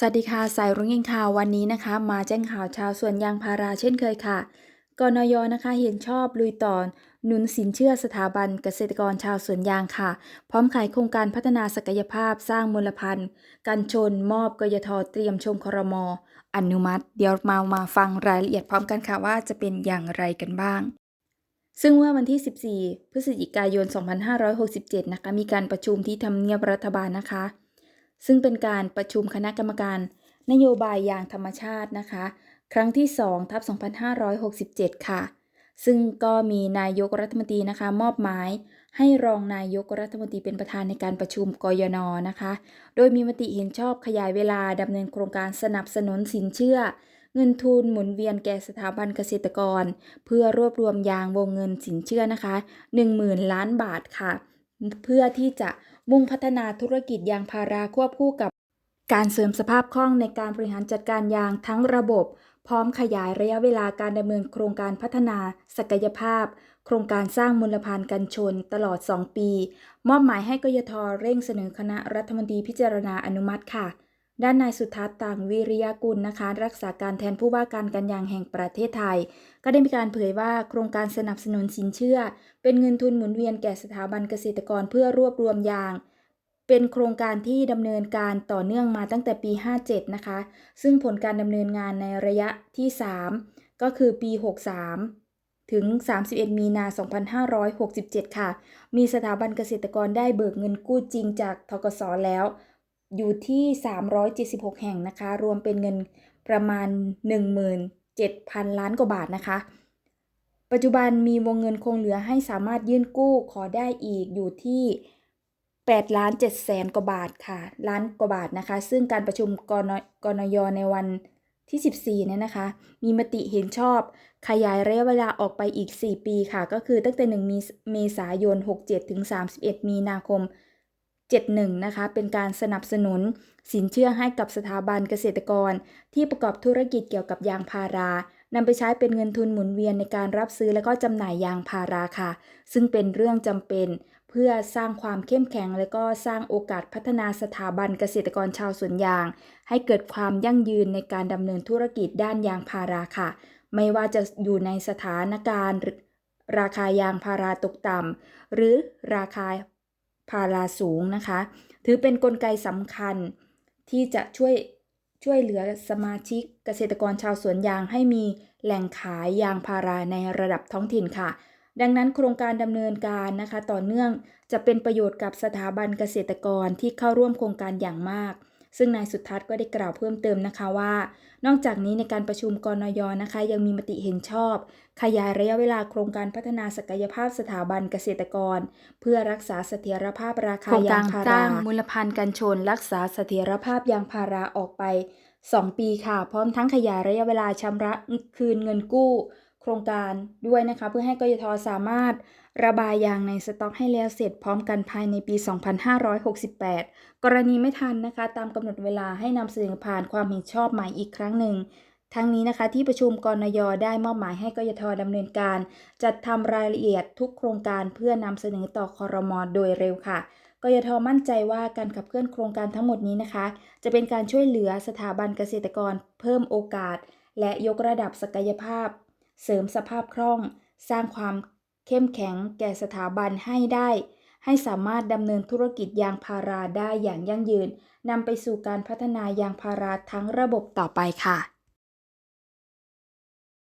สวัสดีค่ะ สายรุ้งยิงข่าววันนี้นะคะ มาแจ้งข่าวชาวสวนยางพาราเช่นเคยค่ะกนยนะคะเห็นชอบลุยต่อหนุนสินเชื่อสถาบันเกษตรกรชาวสวนยางค่ะ พร้อมขายโครงการพัฒนาศักยภาพสร้างมลพันธ์กันชนมอบกยทเตรียมชมครม อนุมัติ เดี๋ยวมามาฟังรายละเอียดพร้อมกันค่ะว่าจะเป็นอย่างไรกันบ้างซึ่งเมื่อวันที่ 14 พฤศจิกายน 2567 นะคะ มีการประชุมที่ทำเนียบรัฐบาลนะคะ ซึ่งเป็นการประชุมคณะกรรมการ นโยบายอย่างธรรมชาตินะคะ ครั้งที่2ทับ2567 ค่ะ ซึ่งก็มีนายกรัฐมนตรีนะคะ มอบหมายให้รองนายกรัฐมนตรีเป็นประธานในการประชุมกยนนะคะ โดยมีมติเห็นชอบขยายเวลาดำเนินโครงการสนับสนุนสินเชื่อ เงินทุนหมุนเวียนแก่สถาบันเกษตรกร เพื่อรวบรวมยางวงเงินสินเชื่อนะคะ 10,000 ล้านบาทค่ะ เพื่อที่จะ มุ่งพัฒนาธุรกิจยางพาราควบคู่กับ การเสริมสภาพคล่องในการบริหารจัดการยางทั้งระบบ พร้อมขยายระยะเวลาการดำเนินโครงการพัฒนาศักยภาพ โครงการสร้างมูลพันธ์กันชนตลอด 2 ปี มอบหมายให้กยทเร่งเสนอคณะรัฐมนตรีพิจารณาอนุมัติค่ะ ด้านนายสุทัศน์ต่างวิริยกุลนะคะ รักษาการแทนผู้ว่าการการยางแห่งประเทศไทย ก็ได้มีการเผยว่าโครงการสนับสนุนสินเชื่อ เป็นเงินทุนหมุนเวียนแก่สถาบันเกษตรกรเพื่อรวบรวมยาง เป็นโครงการที่ดำเนินการต่อเนื่องมาตั้งแต่ปี 57 นะคะ ซึ่งผลการดำเนินงานในระยะที่ 3 ก็คือปี 63 ถึง 31 มีนา 2567 ค่ะ มีสถาบันเกษตรกรได้เบิกเงินกู้จริงจากทกสแล้ว อยู่ที่ 376 แห่งนะคะ รวมเป็นเงินประมาณ 17,000 ล้านกว่าบาทนะคะ ปัจจุบันมีวงเงินคงเหลือให้สามารถยื่นกู้ขอได้อีกอยู่ที่8ล้าน7แสนกว่าบาทค่ะ ล้านกว่าบาทนะคะ ซึ่งการประชุมกนกนยในวันที่ 14เนี่ยนะคะ มีมติเห็นชอบ ขยายระยะเวลาออกไปอีก 4 ปีค่ะ ก็คือตั้งแต่1มีเมษายน 67 ถึง 31 มีนาคม 71 นะคะ เป็นการสนับสนุนสินเชื่อให้กับสถาบันเกษตรกร ที่ประกอบธุรกิจเกี่ยวกับยางพารานำไปใช้เป็นเงินทุนหมุนเวียนในการรับซื้อและก็จำหน่ายยางพาราค่ะ ซึ่งเป็นเรื่องจำเป็นเพื่อสร้างความเข้มแข็ง และก็สร้างโอกาสพัฒนาสถาบันเกษตรกรชาวสวนยาง ให้เกิดความยั่งยืนในการดำเนินธุรกิจด้านยางพาราค่ะ ไม่ว่าจะอยู่ในสถานการณ์ ราคายางพาราตกต่ำหรือราคา พาราสูงนะคะ ถือเป็นนกลไกสำคัญที่จะช่วยช่วยเหลือสมาชิกเกษตรกรชาวสวนยางให้มีแหล่งขายยางพาราในระดับท้องถิ่นค่ะ ดังนั้นโครงการดำเนินการนะคะ ต่อเนื่องจะเป็นประโยชน์กับสถาบันเกษตรกรที่เข้าร่วมโครงการอย่างมาก ซึ่งนายสุทัศน์ก็ได้กล่าวเพิ่มเติมนะคะว่า นอกจากนี้ในการประชุมกรนยนะคะ ยังมีมติเห็นชอบ ขยายระยะเวลาโครงการพัฒนาศักยภาพสถาบันเกษตรกร เพื่อรักษาเสถียรภาพราคายางพาราสร้างมูลพันธ์กันชน รักษาเสถียรภาพยางพาราออกไป 2 ปีค่ะ พร้อมทั้งขยายระยะเวลาชำระคืนเงินกู้โครงการด้วยนะคะ เพื่อให้กยทสามารถระบายยางในสต็อกให้แล้วเสร็จพร้อมกันภายในปี 2568 กรณีไม่ทันนะคะ ตามกำหนดเวลาให้นำเสนอผ่านความเห็นชอบใหม่อีกครั้งหนึ่ง ทั้งนี้นะคะที่ประชุมกรนยได้มอบหมายให้กยทดำเนินการ จัดทำรายละเอียดทุกโครงการเพื่อนำเสนอต่อคอรมอโดยเร็วค่ะกยทมั่นใจว่าการขับเคลื่อนโครงการทั้งหมดนี้นะคะ จะเป็นการช่วยเหลือสถาบันเกษตรกร เพิ่มโอกาส และยกระดับศักยภาพ เสริมสภาพคล่อง สร้างความเข้มแข็งแก่สถาบันให้ได้ ให้สามารถดำเนินธุรกิจยางพาราได้อย่างยั่งยืนนำไปสู่การพัฒนายางพาราทั้งระบบต่อไปค่ะ